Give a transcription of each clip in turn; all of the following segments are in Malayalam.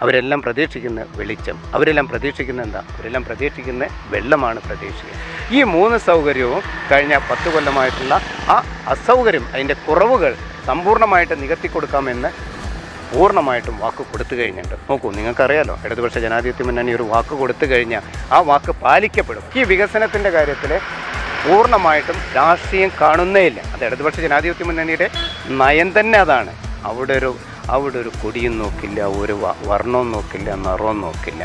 അവരെല്ലാം പ്രതീക്ഷിക്കുന്ന വെളിച്ചം അവരെല്ലാം പ്രതീക്ഷിക്കുന്ന എന്താ? അവരെല്ലാം പ്രതീക്ഷിക്കുന്ന വെള്ളമാണ് പ്രതീക്ഷിക്കുന്നത് ഈ മൂന്ന് സൗകര്യവും കഴിഞ്ഞ പത്ത് കൊല്ലമായിട്ടുള്ള ആ അസൗകര്യം അതിന്റെ കുറവുകൾ സമ്പൂർണമായിട്ട് നികത്തി കൊടുക്കാമെന്ന് പൂർണമായിട്ടും വാക്ക് കൊടുത്തു കഴിഞ്ഞിട്ടുണ്ട്. നോക്കൂ നിങ്ങൾക്കറിയാലോ ഇടതുപക്ഷ ജനാധിപത്യ മുന്നണി ഒരു വാക്ക് കൊടുത്തു കഴിഞ്ഞാൽ ആ വാക്ക് പാലിക്കപ്പെടും. ഈ വികസനത്തിന്റെ കാര്യത്തിൽ പൂർണമായിട്ടും രാഷ്ട്രീയം കാണുന്നേ ഇല്ല. അത് ഇടതുപക്ഷ ജനാധിപത്യ മുന്നണിയുടെ നയം തന്നെ അതാണ്. അവിടെ ഒരു അവിടെ ഒരു കൊടിയും നോക്കില്ല ഒരു വർണവും നോക്കില്ല നിറവും നോക്കില്ല.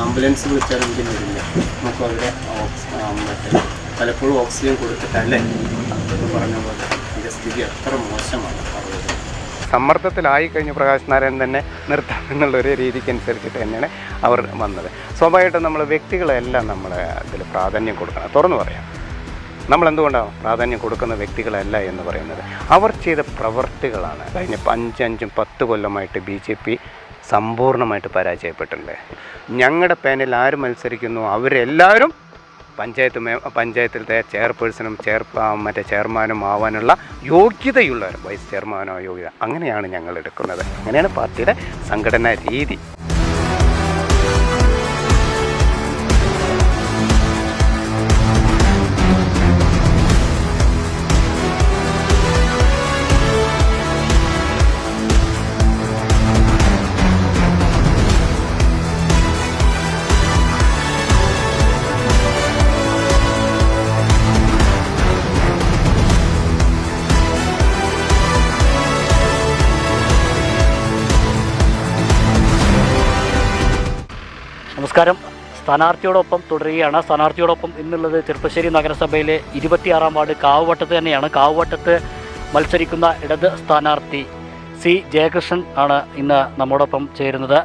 ആംബുലൻസ് വിളിച്ചാൽ എനിക്ക് വരില്ല നമുക്ക് അവിടെ മറ്റേ പലപ്പോഴും ഓക്സിജൻ കൊടുത്തിട്ടല്ലേ? എന്ന് പറഞ്ഞ പോലെ ഇതിന്റെ സ്ഥിതി അത്ര മോശമാണ്. സമ്മർദ്ദത്തിലായി കഴിഞ്ഞ പ്രകാശ് നാരായണൻ തന്നെ നിർത്താം എന്നുള്ള ഒരു രീതിക്ക് അനുസരിച്ചിട്ട് തന്നെയാണ് അവർ വന്നത്. സ്വാഭാവികമായിട്ടും നമ്മൾ വ്യക്തികളെല്ലാം നമ്മൾ അതിൽ പ്രാധാന്യം കൊടുക്കണം. തുറന്നു പറയാം. നമ്മൾ എന്തുകൊണ്ടാണ് പ്രാധാന്യം കൊടുക്കുന്ന വ്യക്തികളല്ല എന്ന് പറയുന്നത്? അവർ ചെയ്ത പ്രവർത്തികളാണ്. കഴിഞ്ഞ അഞ്ചഞ്ചും പത്ത് കൊല്ലമായിട്ട് ബി ജെ പി സമ്പൂർണമായിട്ട് പരാജയപ്പെട്ടിട്ടുണ്ട്. ഞങ്ങളുടെ പാനൽ ആര് മത്സരിക്കുന്നു? അവരെല്ലാവരും പഞ്ചായത്ത് മേ പഞ്ചായത്തിലത്തെ ചെയർപേഴ്സണും ചെയർ മറ്റേ ചെയർമാനും ആവാനുള്ള യോഗ്യതയുള്ളവർ വൈസ് ചെയർമാനോ യോഗ്യത. അങ്ങനെയാണ് ഞങ്ങൾ എടുക്കുന്നത്. അങ്ങനെയാണ് പാർട്ടിയുടെ സംഘടനാ രീതി. സ്ഥാനാർത്ഥിയോടൊപ്പം തുടരുകയാണ്. സ്ഥാനാർത്ഥിയോടൊപ്പം ഇന്നുള്ളത് ചെറുപ്പശ്ശേരി നഗരസഭയിലെ ഇരുപത്തിയാറാം വാർഡ് കാവുവട്ടത്ത് തന്നെയാണ്. കാവുവട്ടത്ത് മത്സരിക്കുന്ന ഇടത് സ്ഥാനാർത്ഥി സി ജയകൃഷ്ണൻ ആണ് ഇന്ന് നമ്മോടൊപ്പം ചേരുന്നത്.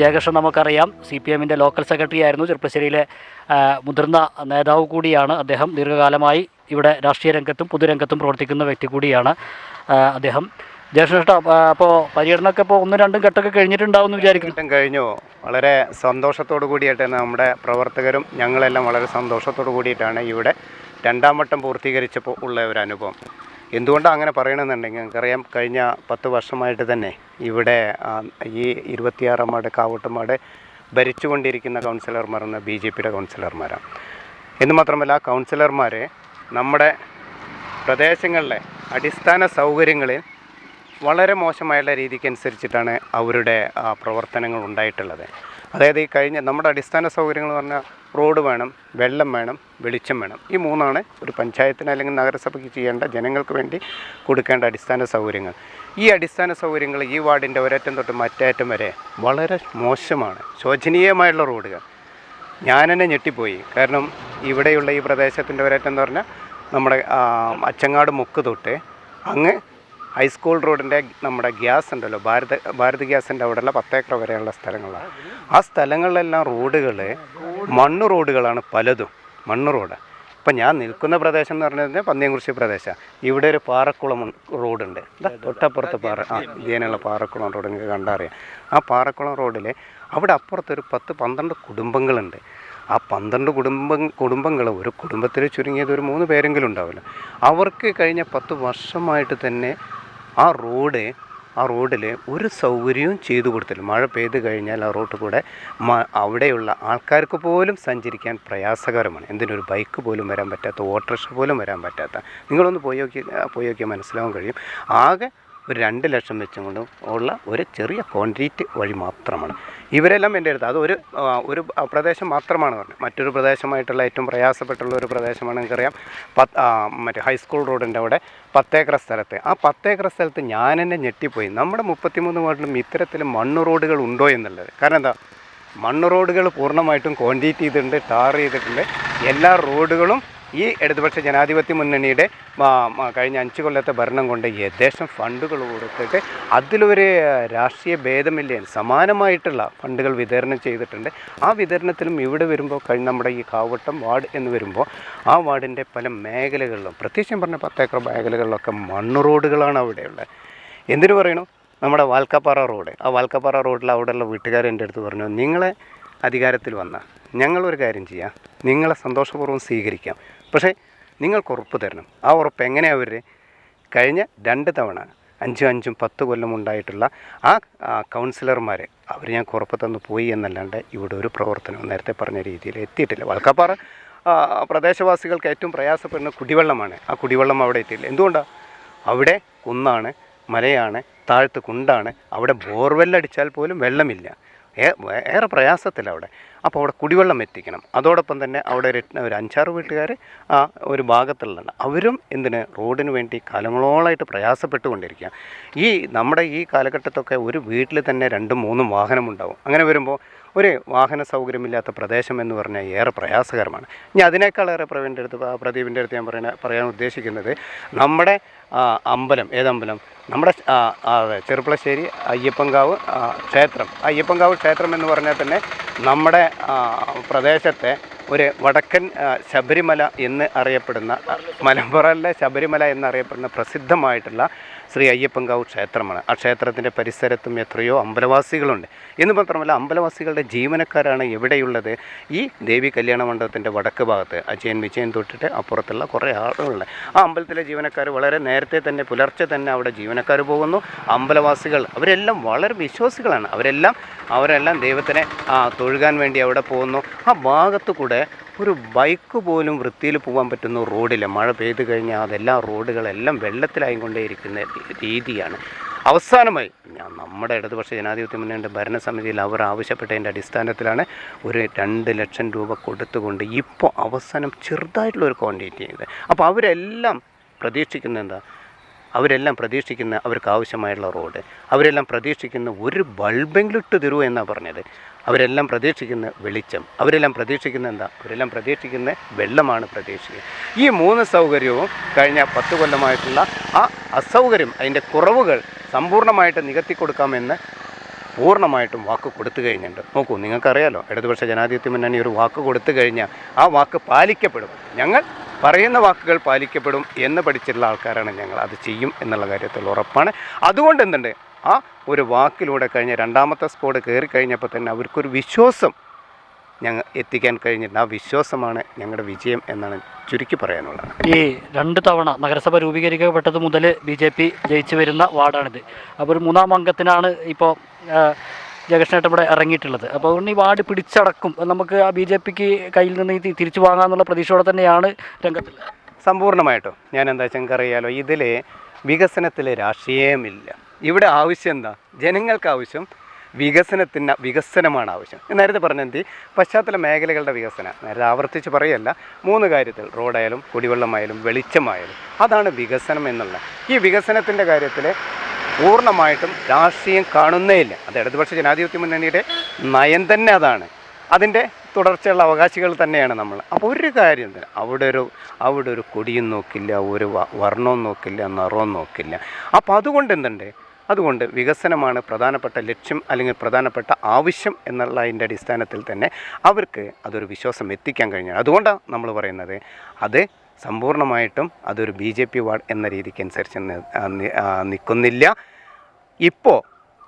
ജയകൃഷ്ണൻ നമുക്കറിയാം സി പി എമ്മിന്റെ ലോക്കൽ സെക്രട്ടറി ആയിരുന്നു. ചെറുപ്പശ്ശേരിയിലെ മുതിർന്ന നേതാവ് കൂടിയാണ് അദ്ദേഹം. ദീർഘകാലമായി ഇവിടെ രാഷ്ട്രീയ രംഗത്തും പൊതുരംഗത്തും പ്രവർത്തിക്കുന്ന വ്യക്തി കൂടിയാണ് അദ്ദേഹം. ജയകൃഷ്ണ അപ്പോൾ പര്യടനമൊക്കെ ഇപ്പോൾ ഒന്നും രണ്ടും ഘട്ടമൊക്കെ കഴിഞ്ഞിട്ടുണ്ടാവും ഘട്ടം കഴിഞ്ഞു. വളരെ സന്തോഷത്തോടു കൂടിയിട്ട് നമ്മുടെ പ്രവർത്തകരും ഞങ്ങളെല്ലാം വളരെ സന്തോഷത്തോടു കൂടിയിട്ടാണ് ഇവിടെ രണ്ടാം വട്ടം പൂർത്തീകരിച്ചപ്പോൾ ഉള്ള ഒരു അനുഭവം. എന്തുകൊണ്ടാണ് അങ്ങനെ പറയണമെന്നുണ്ടെങ്കിൽ നമുക്കറിയാം കഴിഞ്ഞ പത്ത് വർഷമായിട്ട് തന്നെ ഇവിടെ ഈ ഇരുപത്തിയാറാം വാർഡ് കാവട്ടുമാട് ഭരിച്ചുകൊണ്ടിരിക്കുന്ന കൗൺസിലർമാർ എന്ന ബി ജെ പിയുടെ കൗൺസിലർമാരാണ്. എന്ന് മാത്രമല്ല കൗൺസിലർമാരെ നമ്മുടെ പ്രദേശങ്ങളിലെ അടിസ്ഥാന സൗകര്യങ്ങളിൽ വളരെ മോശമായുള്ള രീതിക്ക് അനുസരിച്ചിട്ടാണ് അവരുടെ പ്രവർത്തനങ്ങൾ ഉണ്ടായിട്ടുള്ളത്. അതായത് ഈ കഴിഞ്ഞ നമ്മുടെ അടിസ്ഥാന സൗകര്യങ്ങൾ പറഞ്ഞാൽ റോഡ് വേണം വെള്ളം വേണം വെളിച്ചം വേണം. ഈ മൂന്നാണ് ഒരു പഞ്ചായത്തിന് അല്ലെങ്കിൽ നഗരസഭയ്ക്ക് ചെയ്യേണ്ട ജനങ്ങൾക്ക് വേണ്ടി കൊടുക്കേണ്ട അടിസ്ഥാന സൗകര്യങ്ങൾ. ഈ അടിസ്ഥാന സൗകര്യങ്ങൾ ഈ വാർഡിന്റെ ഒരറ്റം തൊട്ട് മറ്റേറ്റം വരെ വളരെ മോശമാണ്. ശോചനീയമായുള്ള റോഡുകൾ. ഞാൻ തന്നെ ഞെട്ടിപ്പോയി. കാരണം ഇവിടെയുള്ള ഈ പ്രദേശത്തിന്റെ ഒരറ്റം എന്ന് പറഞ്ഞാൽ നമ്മുടെ അച്ചങ്ങാട് മുക്ക് തൊട്ട് അങ്ങ് ഹൈസ്കൂൾ റോഡിന്റെ നമ്മുടെ ഗ്യാസ് ഉണ്ടല്ലോ ഭാരത് ഭാരത് ഗ്യാസിന്റെ അവിടെയുള്ള പത്തേക്കർ വരെയുള്ള സ്ഥലങ്ങളാണ് ആ സ്ഥലങ്ങളിലെല്ലാം റോഡുകൾ മണ്ണ് റോഡുകളാണ് പലതും മണ്ണ് റോഡ്. ഇപ്പം ഞാൻ നിൽക്കുന്ന പ്രദേശം എന്ന് പറഞ്ഞു കഴിഞ്ഞാൽ പന്നിയംകുറിശി പ്രദേശമാണ് ഇവിടെ ഒരു പാറക്കുളം റോഡുണ്ട്. തൊട്ടപ്പുറത്ത് പാറ ആ ഇതിനുള്ള പാറക്കുളം റോഡ് നിങ്ങൾക്ക് കണ്ടറിയാം. ആ പാറക്കുളം റോഡിൽ അവിടെ അപ്പുറത്തൊരു പത്ത് പന്ത്രണ്ട് കുടുംബങ്ങളുണ്ട്. ആ പന്ത്രണ്ട് കുടുംബം കുടുംബങ്ങൾ ഒരു കുടുംബത്തിൽ ചുരുങ്ങിയത് ഒരു മൂന്ന് പേരെങ്കിലും ഉണ്ടാവില്ല. അവർക്ക് കഴിഞ്ഞ പത്ത് വർഷമായിട്ട് തന്നെ ആ റോഡ് ആ റോഡിൽ ഒരു സൗകര്യവും ചെയ്തു കൊടുത്തില്ല. മഴ പെയ്ത് കഴിഞ്ഞാൽ ആ റോഡ് കൂടെ അവിടെയുള്ള ആൾക്കാർക്ക് പോലും സഞ്ചരിക്കാൻ പ്രയാസകരമാണ്. എന്തിനൊരു ബൈക്ക് പോലും വരാൻ പറ്റാത്ത ഓട്ടോറിക്ഷ പോലും വരാൻ പറ്റാത്ത. നിങ്ങളൊന്ന് പോയി നോക്കി പോയി നോക്കിയാൽ മനസ്സിലാവാൻ കഴിയും. ആകെ ഒരു രണ്ട് ലക്ഷം വെച്ചും കൊണ്ട് ഉള്ള ഒരു ചെറിയ കോൺക്രീറ്റ് വഴി മാത്രമാണ്. ഇവരെല്ലാം എന്റെ അടുത്ത്. അത് ഒരു ഒരു പ്രദേശം മാത്രമാണ് പറഞ്ഞത്. മറ്റൊരു പ്രദേശമായിട്ടുള്ള ഏറ്റവും പ്രയാസപ്പെട്ടുള്ള ഒരു പ്രദേശമാണ് നിങ്ങൾക്കറിയാം പത്ത് മറ്റേ ഹൈസ്കൂൾ റോഡിന്റെ അവിടെ പത്തേക്കർ സ്ഥലത്ത്. ആ പത്തേക്കർ സ്ഥലത്ത് ഞാൻ തന്നെ ഞെട്ടിപ്പോയി. നമ്മുടെ മുപ്പത്തിമൂന്ന് വാർഡിലും ഇത്തരത്തിൽ മണ്ണ് റോഡുകൾ ഉണ്ടോ എന്നുള്ളത്. കാരണം എന്താ? മണ്ണ് റോഡുകൾ പൂർണമായിട്ടും കോൺക്രീറ്റ് ചെയ്തിട്ടുണ്ട് ടാർ ചെയ്തിട്ടുണ്ട്. എല്ലാ റോഡുകളും ഈ ഇടതുപക്ഷ ജനാധിപത്യ മുന്നണിയുടെ കഴിഞ്ഞ അഞ്ച് കൊല്ലത്തെ ഭരണം കൊണ്ട് യഥേഷ്ടം ഫണ്ടുകൾ കൊടുത്തിട്ട് അതിലൊരു രാഷ്ട്രീയ ഭേദമില്ലേ സമാനമായിട്ടുള്ള ഫണ്ടുകൾ വിതരണം ചെയ്തിട്ടുണ്ട്. ആ വിതരണത്തിലും ഇവിടെ വരുമ്പോൾ കഴിഞ്ഞ നമ്മുടെ ഈ കാവട്ടം വാർഡ് എന്ന് വരുമ്പോൾ ആ വാർഡിന്റെ പല മേഖലകളിലും പ്രത്യേകിച്ചും പറഞ്ഞ പത്തേക്കർ മേഖലകളിലൊക്കെ മണ്ണ് റോഡുകളാണ് അവിടെയുള്ളത്. എന്തിനു പറയണു? നമ്മുടെ വാൽക്കപ്പാറ റോഡ്. ആ വാൽക്കപ്പാറ റോഡിൽ അവിടെയുള്ള വീട്ടുകാർ എന്റെ അടുത്ത് പറഞ്ഞു നിങ്ങളെ അധികാരത്തിൽ വന്ന. ഞങ്ങളൊരു കാര്യം ചെയ്യാം. നിങ്ങളെ സന്തോഷപൂർവം സ്വീകരിക്കാം. പക്ഷേ നിങ്ങൾക്ക് ഉറപ്പ് തരണം. ആ ഉറപ്പ് എങ്ങനെയാണ് അവർ കഴിഞ്ഞ രണ്ട് തവണ അഞ്ചും അഞ്ചും പത്ത് കൊല്ലം ഉണ്ടായിട്ടുള്ള ആ കൗൺസിലർമാരെ അവർ ഞാൻ ഉറപ്പ് തന്നു പോയി എന്നല്ലാണ്ട് ഇവിടെ ഒരു പ്രവർത്തനം നേരത്തെ പറഞ്ഞ രീതിയിൽ എത്തിയിട്ടില്ല. വൾക്കാപ്പാറ പ്രദേശവാസികൾക്ക് ഏറ്റവും പ്രയാസപ്പെടുന്ന കുടിവെള്ളമാണ്. ആ കുടിവെള്ളം അവിടെ എത്തിയില്ല എന്തുകൊണ്ടാണ് അവിടെ കുന്നാണ് മലയാണ് താഴത്ത് കുണ്ടാണ്. അവിടെ ബോർവെല്ലടിച്ചാൽ പോലും വെള്ളമില്ല. ഏറെ പ്രയാസത്തില്ല അവിടെ അപ്പോൾ അവിടെ കുടിവെള്ളം എത്തിക്കണം. അതോടൊപ്പം തന്നെ അവിടെ ഒരു ഒരു അഞ്ചാറ് വീട്ടുകാർ ആ ഒരു ഭാഗത്തുള്ളതാണ്. അവരും എന്തിന് റോഡിന് വേണ്ടി കാലങ്ങളോളായിട്ട് പ്രയാസപ്പെട്ടുകൊണ്ടിരിക്കുക ഈ നമ്മുടെ ഈ കാലഘട്ടത്തൊക്കെ ഒരു വീട്ടിൽ തന്നെ രണ്ടും മൂന്നും വാഹനമുണ്ടാവും. അങ്ങനെ വരുമ്പോൾ ഒരു വാഹന സൗകര്യമില്ലാത്ത പ്രദേശം എന്ന് പറഞ്ഞാൽ ഏറെ പ്രയാസകരമാണ്. ഇനി അതിനേക്കാളേറെ പ്രവീന്റെ അടുത്ത് പ്രദീപിന്റെ അടുത്ത് ഞാൻ പറയുന്ന പറയാൻ ഉദ്ദേശിക്കുന്നത് നമ്മുടെ അമ്പലം ഏതമ്പലം? നമ്മുടെ അതെ, ചെറുപ്പളശ്ശേരി അയ്യപ്പങ്കാവ് ക്ഷേത്രം. അയ്യപ്പങ്കാവ് ക്ഷേത്രം എന്ന് പറഞ്ഞാൽ തന്നെ നമ്മുടെ പ്രദേശത്തെ ഒരു വടക്കൻ ശബരിമല എന്ന് അറിയപ്പെടുന്ന ആ, മലമ്പുറയിലെ ശബരിമല എന്നറിയപ്പെടുന്ന പ്രസിദ്ധമായിട്ടുള്ള ശ്രീ അയ്യപ്പങ്കാവ് ക്ഷേത്രമാണ്. ആ ക്ഷേത്രത്തിന്റെ പരിസരത്തും എത്രയോ അമ്പലവാസികളുണ്ട്. എന്ന് മാത്രമല്ല അമ്പലവാസികളുടെ ജീവനക്കാരാണ് എവിടെയുള്ളത് ഈ ദേവി കല്യാണ മണ്ഡപത്തിന്റെ വടക്ക് ഭാഗത്ത് അജയൻ വിജയൻ തൊട്ടിട്ട് അപ്പുറത്തുള്ള കുറേ ആളുകളുണ്ട്. ആ അമ്പലത്തിലെ ജീവനക്കാർ വളരെ നേരത്തെ തന്നെ പുലർച്ചെ തന്നെ അവിടെ ജീവനക്കാർ പോകുന്നു. അമ്പലവാസികൾ അവരെല്ലാം വളരെ വിശ്വാസികളാണ്. അവരെല്ലാം അവരെല്ലാം ദൈവത്തിനെ തൊഴുകാൻ വേണ്ടി അവിടെ പോകുന്നു. ആ ഭാഗത്തു കൂടെ ഒരു ബൈക്ക് പോലും വൃത്തിയിൽ പോകാൻ പറ്റുന്ന റോഡില്ല. മഴ പെയ്തു കഴിഞ്ഞാൽ അതെല്ലാം റോഡുകളെല്ലാം വെള്ളത്തിലായിക്കൊണ്ടേയിരിക്കുന്ന രീതിയാണ്. അവസാനമായി ഞാൻ നമ്മുടെ ഇടതുപക്ഷ ജനാധിപത്യ മുന്നണിയുടെ ഭരണസമിതിയിൽ അവർ ആവശ്യപ്പെട്ടതിന്റെ അടിസ്ഥാനത്തിലാണ് ഒരു രണ്ട് ലക്ഷം രൂപ കൊടുത്തുകൊണ്ട് ഇപ്പോൾ അവസാനം ചെറുതായിട്ടുള്ള ഒരു ക്വാണ്ടിറ്റി ചെയ്ത് അപ്പോൾ അവരെല്ലാം പ്രതീക്ഷിക്കുന്നത് എന്താ? അവരെല്ലാം പ്രതീക്ഷിക്കുന്ന അവർക്ക് ആവശ്യമായുള്ള റോഡ് അവരെല്ലാം പ്രതീക്ഷിക്കുന്ന ഒരു ബൾബെങ്കിലും ഇട്ട് തരൂ എന്നാണ് പറഞ്ഞത്. അവരെല്ലാം പ്രതീക്ഷിക്കുന്ന വെളിച്ചം അവരെല്ലാം പ്രതീക്ഷിക്കുന്ന എന്താ? അവരെല്ലാം പ്രതീക്ഷിക്കുന്ന വെള്ളമാണ് പ്രതീക്ഷിക്കുന്നത് ഈ മൂന്ന് സൗകര്യവും കഴിഞ്ഞ പത്ത് കൊല്ലമായിട്ടുള്ള ആ അസൗകര്യം അതിന്റെ കുറവുകൾ സമ്പൂർണമായിട്ട് നികത്തി കൊടുക്കാമെന്ന് പൂർണമായിട്ടും വാക്ക് കൊടുത്തു കഴിഞ്ഞിട്ടുണ്ട്. നോക്കൂ നിങ്ങൾക്കറിയാലോ ഇടതുപക്ഷ ജനാധിപത്യ മുന്നണി ഒരു വാക്ക് കൊടുത്തു കഴിഞ്ഞാൽ ആ വാക്ക് പാലിക്കപ്പെടും. ഞങ്ങൾ പറയുന്ന വാക്കുകൾ പാലിക്കപ്പെടും എന്ന് പഠിച്ചിട്ടുള്ള ആൾക്കാരാണ് ഞങ്ങൾ. അത് ചെയ്യും എന്നുള്ള കാര്യത്തിൽ ഉറപ്പാണ്. അതുകൊണ്ട് എന്തുണ്ട്? ആ ഒരു വാക്കിലൂടെ കഴിഞ്ഞ രണ്ടാമത്തെ സ്കോഡ് കയറി കഴിഞ്ഞപ്പോൾ തന്നെ അവർക്കൊരു വിശ്വാസം ഞങ്ങൾ എത്തിക്കാൻ കഴിഞ്ഞിട്ടുണ്ട് ആ വിശ്വാസമാണ് ഞങ്ങളുടെ വിജയം എന്നാണ് ചുരുക്കി പറയാനുള്ളത്. ഈ രണ്ട് തവണ നഗരസഭ രൂപീകരിക്കപ്പെട്ടത് മുതൽ ബി ജെ പി ജയിച്ചു വരുന്ന വാർഡാണിത്. അപ്പോൾ ഒരു മൂന്നാം അംഗത്തിനാണ് ഇപ്പോൾ ജഗഷ്ണേട്ടൻ ഇവിടെ ഇറങ്ങിയിട്ടുള്ളത്. അപ്പോൾ അതുകൊണ്ട് ഈ വാർഡ് പിടിച്ചടക്കും. നമുക്ക് ആ ബി ജെ പിക്ക് കയ്യിൽ നിന്ന് തിരിച്ചു വാങ്ങാമെന്നുള്ള പ്രതീക്ഷയോടെ തന്നെയാണ് രംഗത്തിൽ സമ്പൂർണമായിട്ടും. ഞാൻ എന്താ വെച്ചാൽ അറിയാലോ ഇതിൽ വികസനത്തിൽ രാഷ്ട്രീയമില്ല. ഇവിടെ ആവശ്യം എന്താ? ജനങ്ങൾക്ക് ആവശ്യം വികസനത്തിന് വികസനമാണ് ആവശ്യം. നേരത്തെ പറഞ്ഞ പറഞ്ഞെന്തി പശ്ചാത്തല മേഖലകളുടെ വികസനം. നേരത്തെ ആവർത്തിച്ച് പറയല്ല. മൂന്ന് കാര്യത്തിൽ റോഡായാലും കുടിവെള്ളമായാലും വെളിച്ചമായാലും അതാണ് വികസനം എന്നുള്ളത് ഈ വികസനത്തിന്റെ കാര്യത്തിൽ പൂർണമായിട്ടും രാഷ്ട്രീയം കാണുന്നേ ഇല്ല. അത് ഇടതുപക്ഷ ജനാധിപത്യ മുന്നണിയുടെ നയം തന്നെ അതാണ്. അതിന്റെ തുടർച്ചയുള്ള അവകാശികൾ തന്നെയാണ് നമ്മൾ. അപ്പോൾ ഒരു കാര്യം തന്നെ അവിടെ ഒരു അവിടെ ഒരു കൊടിയും നോക്കില്ല ഒരു വർണവും നോക്കില്ല നിറവും നോക്കില്ല. അപ്പോൾ അതുകൊണ്ട് എന്തുണ്ട്? അതുകൊണ്ട് വികസനമാണ് പ്രധാനപ്പെട്ട ലക്ഷ്യം അല്ലെങ്കിൽ പ്രധാനപ്പെട്ട ആവശ്യം എന്നുള്ള അതിന്റെ അടിസ്ഥാനത്തിൽ തന്നെ അവർക്ക് അതൊരു വിശ്വാസം എത്തിക്കാൻ കഴിഞ്ഞു അതുകൊണ്ടാണ് നമ്മൾ പറയുന്നത് അത് സമ്പൂർണമായിട്ടും അതൊരു ബി ജെ പി വാർഡ് എന്ന രീതിക്ക് അനുസരിച്ച് നിൽക്കുന്നില്ല. ഇപ്പോൾ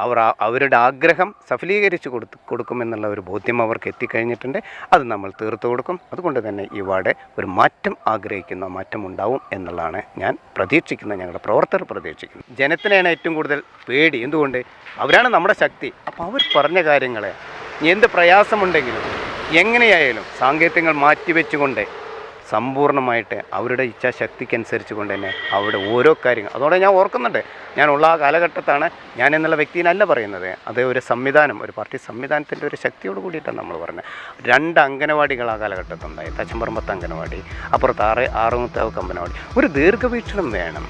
അവർ അവരുടെ ആഗ്രഹം സഫലീകരിച്ച് കൊടുത്ത് കൊടുക്കുമെന്നുള്ള ഒരു ബോധ്യം അവർക്ക് എത്തിക്കഴിഞ്ഞിട്ടുണ്ട്. അത് നമ്മൾ തീർത്തു കൊടുക്കും. അതുകൊണ്ട് തന്നെ ഇവിടെ ഒരു മാറ്റം ആഗ്രഹിക്കുന്ന മാറ്റം ഉണ്ടാവും എന്നുള്ളതാണ് ഞാൻ പ്രതീക്ഷിക്കുന്നത് ഞങ്ങളുടെ പ്രവർത്തകർ പ്രതീക്ഷിക്കുന്നത്. ജനത്തിനെയാണ് ഏറ്റവും കൂടുതൽ പേടി. എന്തുകൊണ്ട്? അവരാണ് നമ്മുടെ ശക്തി. അപ്പോൾ അവർ പറഞ്ഞ കാര്യങ്ങളെ എന്ത് പ്രയാസമുണ്ടെങ്കിലും എങ്ങനെയായാലും സാങ്കേതികങ്ങൾ മാറ്റിവെച്ചുകൊണ്ട് സമ്പൂർണമായിട്ട് അവരുടെ ഇച്ഛാശക്തിക്കനുസരിച്ച് കൊണ്ട് തന്നെ അവരുടെ ഓരോ കാര്യങ്ങൾ. അതോടെ ഞാൻ ഓർക്കുന്നുണ്ട്. ഞാനുള്ള ആ കാലഘട്ടത്താണ് ഞാൻ എന്നുള്ള വ്യക്തിനല്ല പറയുന്നത്. അത് ഒരു സംവിധാനം ഒരു പാർട്ടി സംവിധാനത്തിന്റെ ഒരു ശക്തിയോട് കൂടിയിട്ടാണ് നമ്മൾ പറഞ്ഞത് രണ്ട് അംഗനവാടികൾ ആ കാലഘട്ടത്തുണ്ടായി തച്ചമ്പറമ്പത്ത് അംഗനവാടി അപ്പുറത്ത് ആറ് ആറുമുത്താവ് അംഗനവാടി ഒരു ദീർഘവീക്ഷണം വേണം.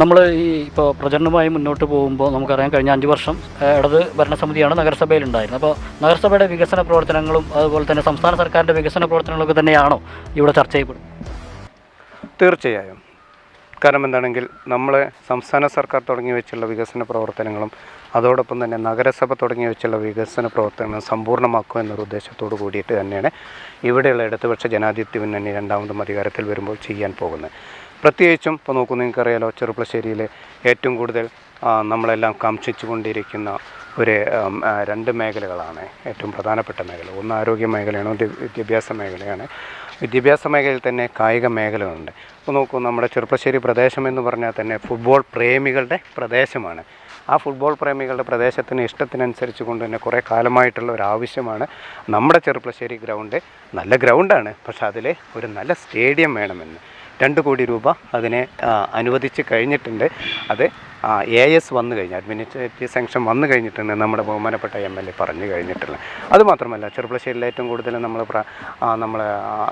നമ്മൾ ഈ ഇപ്പോൾ പ്രചരണവുമായി മുന്നോട്ട് പോകുമ്പോൾ നമുക്കറിയാം കഴിഞ്ഞ അഞ്ച് വർഷം ഇടത് ഭരണസമിതിയാണ് നഗരസഭയിൽ ഉണ്ടായിരുന്നത് അപ്പോൾ നഗരസഭയുടെ വികസന പ്രവർത്തനങ്ങളും അതുപോലെ തന്നെ സംസ്ഥാന സർക്കാരിന്റെ വികസന പ്രവർത്തനങ്ങളൊക്കെ തന്നെയാണോ ഇവിടെ ചർച്ച ചെയ്യപ്പെടുന്നത്? തീർച്ചയായും. കാരണം എന്താണെങ്കിൽ നമ്മളെ സംസ്ഥാന സർക്കാർ തുടങ്ങി വെച്ചുള്ള വികസന പ്രവർത്തനങ്ങളും അതോടൊപ്പം തന്നെ നഗരസഭ തുടങ്ങി വെച്ചുള്ള വികസന പ്രവർത്തനങ്ങൾ സമ്പൂർണമാക്കുക എന്നൊരു ഉദ്ദേശത്തോടു കൂടിയിട്ട് തന്നെയാണ് ഇവിടെയുള്ള ഇടതുപക്ഷ ജനാധിപത്യ മുന്നണി രണ്ടാമതും അധികാരത്തിൽ വരുമ്പോൾ ചെയ്യാൻ പോകുന്നത്. പ്രത്യേകിച്ചും ഇപ്പോൾ നോക്കൂ നിങ്ങൾക്കറിയാലോ ചെറുപ്പശ്ശേരിയിലെ ഏറ്റവും കൂടുതൽ നമ്മളെല്ലാം കാംക്ഷിച്ചു കൊണ്ടിരിക്കുന്ന ഒരു രണ്ട് മേഖലകളാണ്. ഏറ്റവും പ്രധാനപ്പെട്ട മേഖല. ഒന്ന് ആരോഗ്യ മേഖലയാണ് വിദ്യാഭ്യാസ മേഖലയാണ്. വിദ്യാഭ്യാസ മേഖലയിൽ തന്നെ കായിക മേഖലകളുണ്ട്. ഇപ്പോൾ നോക്കൂ നമ്മുടെ ചെറുപ്പശ്ശേരി പ്രദേശം എന്ന് പറഞ്ഞാൽ തന്നെ ഫുട്ബോൾ പ്രേമികളുടെ പ്രദേശമാണ്. ആ ഫുട്ബോൾ പ്രേമികളുടെ പ്രദേശത്തിന് ഇഷ്ടത്തിനനുസരിച്ച് കൊണ്ട് തന്നെ കുറേ കാലമായിട്ടുള്ള ഒരു ആവശ്യമാണ്. നമ്മുടെ ചെറുപ്പശ്ശേരി ഗ്രൗണ്ട് നല്ല ഗ്രൗണ്ടാണ്. പക്ഷെ അതിൽ ഒരു നല്ല സ്റ്റേഡിയം വേണമെന്ന്. രണ്ട് കോടി രൂപ അതിനെ അനുവദിച്ച് കഴിഞ്ഞിട്ടുണ്ട്. അത് എ എസ് വന്നു കഴിഞ്ഞാൽ അഡ്മിനിസ്ട്രേറ്റീവ് സാങ്ഷൻ വന്നു കഴിഞ്ഞിട്ടുണ്ട് നമ്മുടെ ബഹുമാനപ്പെട്ട എം എൽ എ പറഞ്ഞു കഴിഞ്ഞിട്ടുള്ള അതുമാത്രമല്ല ചെറുപ്പശ്ശേരിയിൽ ഏറ്റവും കൂടുതൽ നമ്മൾ നമ്മൾ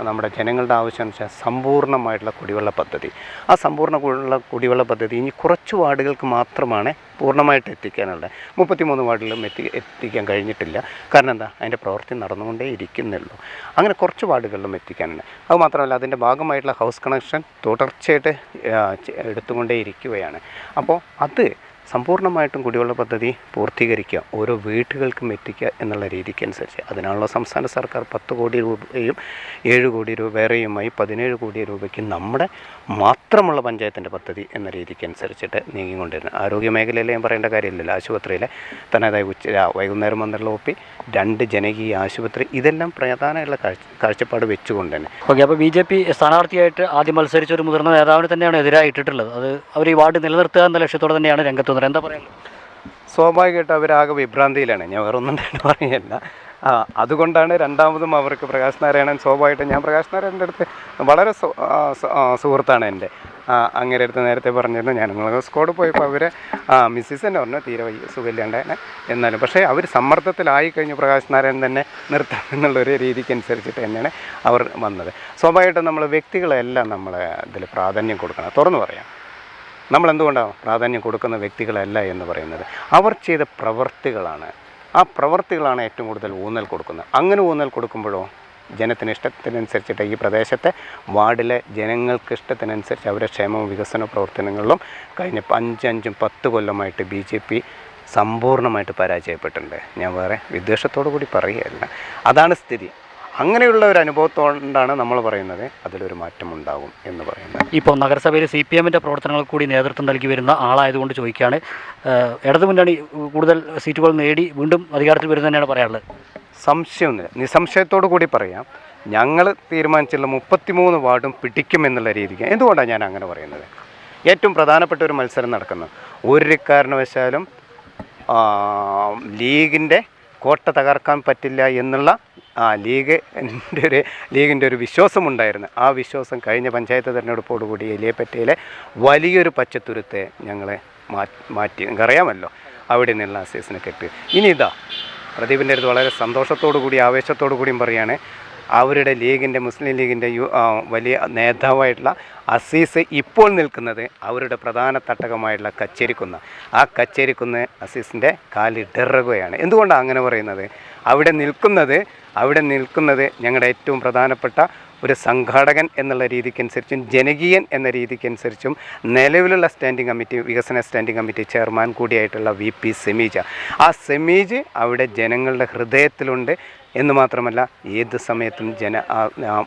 നമ്മുടെ ജനങ്ങളുടെ ആവശ്യം വെച്ചാൽ സമ്പൂർണമായിട്ടുള്ള കുടിവെള്ള പദ്ധതി. ആ സമ്പൂർണ കുടിവെള്ള കുടിവെള്ള പദ്ധതി ഇനി കുറച്ച് വാർഡുകൾക്ക് മാത്രമാണ് പൂർണമായിട്ട് എത്തിക്കാനുള്ളത്. മുപ്പത്തിമൂന്ന് വാർഡിലും എത്തി എത്തിക്കാൻ കഴിഞ്ഞിട്ടില്ല. കാരണം എന്താ? അതിന്റെ പ്രവൃത്തി നടന്നുകൊണ്ടേ ഇരിക്കുന്നുള്ളൂ. അങ്ങനെ കുറച്ച് വാർഡുകളിലും എത്തിക്കാനുണ്ട്. അത് മാത്രമല്ല അതിന്റെ ഭാഗമായിട്ടുള്ള ഹൗസ് കണക്ഷൻ തുടർച്ചയായിട്ട് എടുത്തുകൊണ്ടേ ഇരിക്കുകയാണ്. അപ്പോൾ അത് സമ്പൂർണമായിട്ടും കുടിവെള്ള പദ്ധതി പൂർത്തീകരിക്കുക ഓരോ വീട്ടുകൾക്കും എത്തിക്കുക എന്നുള്ള രീതിക്ക് അനുസരിച്ച് അതിനാണല്ലോ സംസ്ഥാന സർക്കാർ പത്ത് കോടി രൂപയും ഏഴ് കോടി രൂപ വേറെയുമായി പതിനേഴ് കോടി രൂപയ്ക്ക് നമ്മുടെ മാത്രമുള്ള പഞ്ചായത്തിന്റെ പദ്ധതി എന്ന രീതിക്ക് അനുസരിച്ചിട്ട് നീങ്ങിക്കൊണ്ടിരുന്നത്. ആരോഗ്യ മേഖലയിൽ ഞാൻ പറയേണ്ട കാര്യമില്ലല്ലോ. ആശുപത്രിയിലെ തനതായ ഉച്ച വൈകുന്നേരം വന്നുള്ള ഒപ്പി രണ്ട് ജനകീയ ആശുപത്രി ഇതെല്ലാം പ്രധാനമുള്ള കാഴ്ച കാഴ്ചപ്പാട് വെച്ചുകൊണ്ട് തന്നെ. ഓക്കെ അപ്പോൾ ബി ജെ പി സ്ഥാനാർത്ഥിയായിട്ട് ആദ്യം മത്സരിച്ച ഒരു മുതിർന്ന നേതാവിന് തന്നെയാണ് എതിരായിട്ടിട്ടുള്ളത്. അത് അവർ ഈ വാർഡ് നിലനിർത്തുക എന്ന ലക്ഷ്യത്തോടെ തന്നെയാണ് രംഗത്ത് വന്നത് എന്താ പറയുന്നത് സ്വാഭാവികമായിട്ട് അവരാകെ വിഭ്രാന്തിയിലാണ്. ഞാൻ വേറെ ഒന്നും ആ, അതുകൊണ്ടാണ് രണ്ടാമതും അവർക്ക് പ്രകാശ് നാരായണൻ സ്വാഭാവികമായിട്ടും ഞാൻ പ്രകാശ് നാരായണന്റെ അടുത്ത് വളരെ സുഹൃത്താണ് എന്റെ. അങ്ങനെ അടുത്ത് നേരത്തെ പറഞ്ഞിരുന്നു. ഞാൻ നിങ്ങൾ സ്കോഡ് പോയപ്പോൾ അവർ മിസ്സിസ് തന്നെ പറഞ്ഞു തീരെ വയ്യ സുഖമില്ലാണ്ടേനെ എന്നാലും പക്ഷേ അവർ സമ്മർദ്ദത്തിലായി കഴിഞ്ഞ് പ്രകാശ് നാരായണൻ തന്നെ നിർത്താം എന്നുള്ളൊരു രീതിക്ക് അനുസരിച്ചിട്ട് തന്നെയാണ് അവർ വന്നത്. സ്വാഭാവികമായിട്ടും നമ്മൾ വ്യക്തികളെല്ലാം നമ്മൾ ഇതിൽ പ്രാധാന്യം കൊടുക്കണം. തുറന്നു പറയാം. നമ്മൾ എന്തുകൊണ്ടാണ് പ്രാധാന്യം കൊടുക്കുന്ന വ്യക്തികളല്ല എന്ന് പറയുന്നത്? അവർ ചെയ്ത പ്രവൃത്തികളാണ് ആ പ്രവൃത്തികളാണ് ഏറ്റവും കൂടുതൽ ഊന്നൽ കൊടുക്കുന്നത്. അങ്ങനെ ഊന്നൽ കൊടുക്കുമ്പോഴോ? ജനത്തിന് ഇഷ്ടത്തിനനുസരിച്ചിട്ട് ഈ പ്രദേശത്തെ വാർഡിലെ ജനങ്ങൾക്ക് ഇഷ്ടത്തിനനുസരിച്ച് അവരുടെ ക്ഷേമവും വികസന പ്രവർത്തനങ്ങളിലും കഴിഞ്ഞ അഞ്ചഞ്ചും പത്ത് കൊല്ലമായിട്ട് ബി ജെ പി സമ്പൂർണമായിട്ട് പരാജയപ്പെട്ടിട്ടുണ്ട്. ഞാൻ വേറെ വിദ്വേഷത്തോടു കൂടി പറയുകയല്ല. അതാണ് സ്ഥിതി. അങ്ങനെയുള്ള ഒരു അനുഭവത്തോണ്ടാണ് നമ്മൾ പറയുന്നത് അതിലൊരു മാറ്റം ഉണ്ടാകും എന്ന് പറയുന്നത്. ഇപ്പോൾ നഗരസഭയിൽ സി പി എമ്മിന്റെ പ്രവർത്തനങ്ങൾ കൂടി നേതൃത്വം നൽകി വരുന്ന ആളായതുകൊണ്ട് ചോദിക്കുകയാണ്. ഇടതു മുന്നണി കൂടുതൽ സീറ്റുകൾ നേടി വീണ്ടും അധികാരത്തിൽ വരുന്നത് തന്നെയാണ് പറയാനുള്ളത് സംശയമൊന്നുമില്ല. നിസ്സംശയത്തോടു കൂടി പറയാം. ഞങ്ങൾ തീരുമാനിച്ചുള്ള മുപ്പത്തിമൂന്ന് വാർഡും പിടിക്കുമെന്നുള്ള രീതിക്ക് എന്തുകൊണ്ടാണ് ഞാൻ അങ്ങനെ പറയുന്നത്? ഏറ്റവും പ്രധാനപ്പെട്ട ഒരു മത്സരം നടക്കുന്നത് ഒരു കാരണവശാലും ലീഗിന്റെ കോട്ട തകർക്കാൻ പറ്റില്ല എന്നുള്ള ആ ലീഗ് എന്റെ ഒരു ലീഗിന്റെ ഒരു വിശ്വാസമുണ്ടായിരുന്നു. ആ വിശ്വാസം കഴിഞ്ഞ പഞ്ചായത്ത് തിരഞ്ഞെടുപ്പോടുകൂടി എലിയപ്പറ്റയിലെ വലിയൊരു പച്ചത്തുരുത്തെ ഞങ്ങളെ മാറ്റി. നിങ്ങൾക്കറിയാമല്ലോ അവിടെ നിന്നുള്ള സീസനെ കെട്ടി. ഇനി ഇതാ പ്രദീപിന്റെ അടുത്ത് വളരെ സന്തോഷത്തോടു കൂടി ആവേശത്തോടു കൂടിയും പറയാണ് അവരുടെ ലീഗിന്റെ മുസ്ലിം ലീഗിന്റെ വലിയ നേതാവായിട്ടുള്ള അസീസ് ഇപ്പോൾ നിൽക്കുന്നത് അവരുടെ പ്രധാന തട്ടകമായിട്ടുള്ള കച്ചേരിക്കുന്ന്. ആ കച്ചേരിക്കുന്ന് അസീസിന്റെ കാലിടറുകയാണ് എന്തുകൊണ്ടാണ് അങ്ങനെ പറയുന്നത്? അവിടെ നിൽക്കുന്നത് അവിടെ നിൽക്കുന്നത് ഞങ്ങളുടെ ഏറ്റവും പ്രധാനപ്പെട്ട ഒരു സംഘാടകൻ എന്നുള്ള രീതിക്കനുസരിച്ചും ജനകീയൻ എന്ന രീതിക്കനുസരിച്ചും നിലവിലുള്ള സ്റ്റാൻഡിംഗ് കമ്മിറ്റി വികസന സ്റ്റാൻഡിംഗ് കമ്മിറ്റി ചെയർമാൻ കൂടിയായിട്ടുള്ള വി പി സെമീജ. ആ സെമീജ് അവിടെ ജനങ്ങളുടെ ഹൃദയത്തിലുണ്ട്. എന്ന് മാത്രമല്ല ഏത് സമയത്തും ജന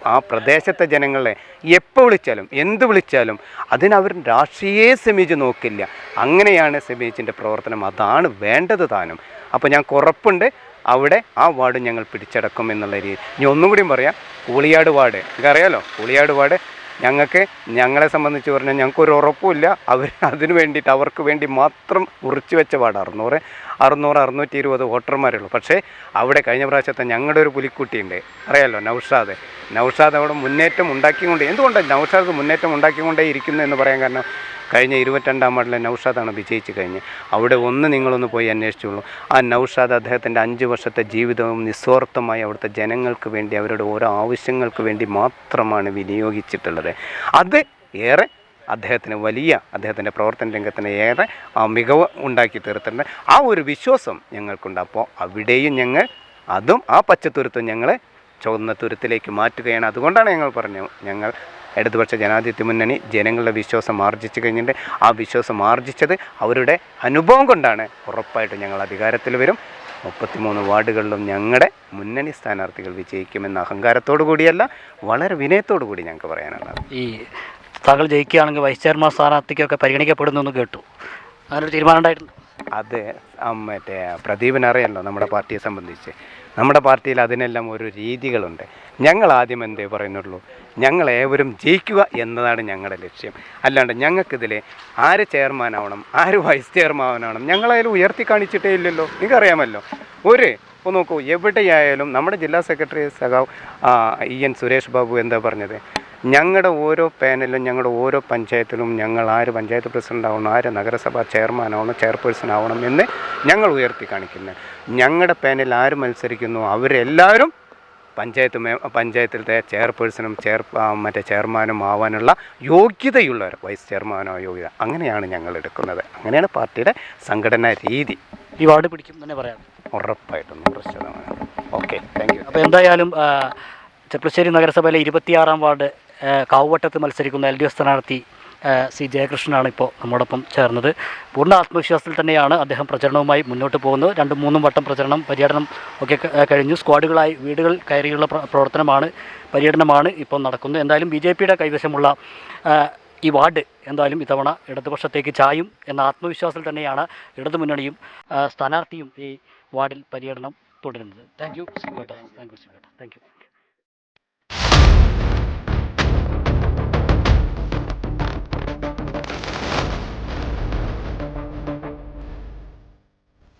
ആ- പ്രദേശത്തെ ജനങ്ങളെ എപ്പോൾ വിളിച്ചാലും എന്ത് വിളിച്ചാലും അതിനവർ രാഷ്ട്രീയ സെമീജ് നോക്കില്ല. അങ്ങനെയാണ് സെമീജിന്റെ പ്രവർത്തനം. അതാണ് വേണ്ടത് താനും. അപ്പോൾ ഞാൻ കുറപ്പുണ്ട്. അവിടെ ആ വാർഡ് ഞങ്ങൾ പിടിച്ചടക്കും എന്നുള്ള രീതി ഇനി ഒന്നും കൂടിയും പറയാം. കൂളിയാട് വാർഡ്. നിങ്ങൾക്ക് അറിയാലോ കൂളിയാട് വാർഡ് ഞങ്ങൾക്ക് ഞങ്ങളെ സംബന്ധിച്ച് പറഞ്ഞാൽ ഞങ്ങൾക്കൊരു ഉറപ്പുമില്ല. അവർ അതിന് വേണ്ടിയിട്ട് അവർക്ക് വേണ്ടി മാത്രം മുറിച്ചു വെച്ച പാട്. അറുന്നൂറ് അറുന്നൂറ് അറുന്നൂറ്റി ഇരുപത് വോട്ടർമാരുള്ളൂ പക്ഷേ അവിടെ കഴിഞ്ഞ പ്രാവശ്യത്തെ ഞങ്ങളുടെ ഒരു പുലിക്കുട്ടിയുണ്ട്. അറിയാലോ നൗഷാദ്. നൗഷാദ് അവിടെ മുന്നേറ്റം ഉണ്ടാക്കിക്കൊണ്ട് എന്തുകൊണ്ടാണ് നൗഷാദ് മുന്നേറ്റം ഉണ്ടാക്കിക്കൊണ്ടേ ഇരിക്കുന്നു എന്ന് പറയാൻ കാരണം കഴിഞ്ഞ ഇരുപത്തിരണ്ടാം വാർഡിലെ നൗഷാദാണ് വിജയിച്ച് കഴിഞ്ഞ്. അവിടെ ഒന്ന് നിങ്ങളൊന്ന് പോയി അന്വേഷിച്ചുള്ളൂ ആ നൗഷാദ് അദ്ദേഹത്തിന്റെ അഞ്ച് വർഷത്തെ ജീവിതവും നിസ്വാർത്ഥമായി അവിടുത്തെ ജനങ്ങൾക്ക് വേണ്ടി അവരുടെ ഓരോ ആവശ്യങ്ങൾക്ക് വേണ്ടി മാത്രമാണ് വിനിയോഗിച്ചിട്ടുള്ളത്. അത് ഏറെ അദ്ദേഹത്തിന് വലിയ അദ്ദേഹത്തിന്റെ പ്രവർത്തന രംഗത്തിന് ഏറെ മികവ് ഉണ്ടാക്കി തീർത്തിട്ടുണ്ട്. ആ ഒരു വിശ്വാസം ഞങ്ങൾക്കുണ്ട്. അപ്പോൾ അവിടെയും ഞങ്ങൾ അതും ആ പച്ചത്തുരുത്തും ഞങ്ങൾ ചുവന്ന തുരുത്തിലേക്ക് മാറ്റുകയാണ്. അതുകൊണ്ടാണ് ഞങ്ങൾ പറഞ്ഞു ഞങ്ങൾ ഇടതുപക്ഷ ജനാധിപത്യ മുന്നണി ജനങ്ങളുടെ വിശ്വാസം ആർജിച്ചു കഴിഞ്ഞിട്ട് ആ വിശ്വാസം ആർജിച്ചത് അവരുടെ അനുഭവം കൊണ്ടാണ്. ഉറപ്പായിട്ടും ഞങ്ങൾ അധികാരത്തിൽ വരും. മുപ്പത്തിമൂന്ന് വാർഡുകളിലും ഞങ്ങളുടെ മുന്നണി സ്ഥാനാർത്ഥികൾ വിജയിക്കുമെന്ന അഹങ്കാരത്തോടു കൂടിയല്ല വളരെ വിനയത്തോടു കൂടി ഞങ്ങൾക്ക് പറയാനുള്ളത്. ഈ താങ്കൾ ജയിക്കുകയാണെങ്കിൽ വൈസ് ചെയർമാൻ സ്ഥാനാർത്ഥിക്കൊക്കെ പരിഗണിക്കപ്പെടുന്നു എന്ന് കേട്ടു. അങ്ങനെ ഒരു തീരുമാനം ഉണ്ടായിട്ടുണ്ട്. അത് മറ്റേ അറിയല്ലോ നമ്മുടെ പാർട്ടിയെ സംബന്ധിച്ച്? നമ്മുടെ പാർട്ടിയിൽ അതിനെല്ലാം ഒരു രീതികളുണ്ട്. ഞങ്ങൾ ആദ്യം എന്തേ പറയുന്നുള്ളൂ? ഞങ്ങൾ ഏവരും ജയിക്കുക എന്നതാണ് ഞങ്ങളുടെ ലക്ഷ്യം. അല്ലാണ്ട് ഞങ്ങൾക്കിതിൽ ആര് ചെയർമാനാവണം ആര് വൈസ് ചെയർമാനാവണം ഞങ്ങളായാലും ഉയർത്തി കാണിച്ചിട്ടേ ഇല്ലല്ലോ. നിങ്ങൾക്കറിയാമല്ലോ? ഒരു ഇപ്പോൾ നോക്കൂ എവിടെയായാലും നമ്മുടെ ജില്ലാ സെക്രട്ടറി സഖാവ് ഇ എൻ സുരേഷ് ബാബു എന്താ പറഞ്ഞത്? ഞങ്ങളുടെ ഓരോ പാനലും ഞങ്ങളുടെ ഓരോ പഞ്ചായത്തിലും ഞങ്ങൾ ആര് പഞ്ചായത്ത് പ്രസിഡന്റ് ആവണം ആര് നഗരസഭാ ചെയർമാൻ ആവണം ചെയർപേഴ്സൺ ആവണം എന്ന് ഞങ്ങൾ ഉയർത്തി കാണിക്കുന്നത് ഞങ്ങളുടെ പാനൽ ആര് മത്സരിക്കുന്നു അവരെല്ലാവരും പഞ്ചായത്ത് മേ പഞ്ചായത്തിലത്തെ ചെയർപേഴ്സണും ചെയർ മറ്റേ ചെയർമാനും ആവാനുള്ള യോഗ്യതയുള്ളവർ വൈസ് ചെയർമാനോ യോഗ്യത. അങ്ങനെയാണ് ഞങ്ങൾ എടുക്കുന്നത്. അങ്ങനെയാണ് പാർട്ടിയുടെ സംഘടനാ രീതി. ഈ വാർഡ് പിടിക്കും തന്നെ പറയാം. ഉറപ്പായിട്ടും നൂറ് ശതമാനം. Okay thank you. അപ്പോൾ എന്തായാലും ചെപ്പശ്ശേരി നഗരസഭയിലെ ഇരുപത്തിയാറാം വാർഡ് കാവുവട്ടത്ത് മത്സരിക്കുന്ന എൽ ഡി എഫ് സ്ഥാനാർത്ഥി സി ജയകൃഷ്ണനാണ് ഇപ്പോൾ നമ്മോടൊപ്പം ചേർന്നത്. പൂർണ ആത്മവിശ്വാസത്തിൽ തന്നെയാണ് അദ്ദേഹം പ്രചരണവുമായി മുന്നോട്ട് പോകുന്നത്. രണ്ടും മൂന്നും വട്ടം പ്രചരണം പര്യടനം ഒക്കെ കഴിഞ്ഞു. സ്ക്വാഡുകളായി വീടുകൾ കയറിയുള്ള പ്രവർത്തനമാണ് പര്യടനമാണ് ഇപ്പോൾ നടക്കുന്നത്. എന്തായാലും ബി ജെ പിയുടെ കൈവശമുള്ള ഈ വാർഡ് എന്തായാലും ഇത്തവണ ഇടതുപക്ഷത്തേക്ക് ചായും എന്ന ആത്മവിശ്വാസത്തിൽ തന്നെയാണ് ഇടതുമുന്നണിയും സ്ഥാനാർത്ഥിയും ഈ വാർഡിൽ പര്യടനം തുടരുന്നത്. Thank you thank you thank you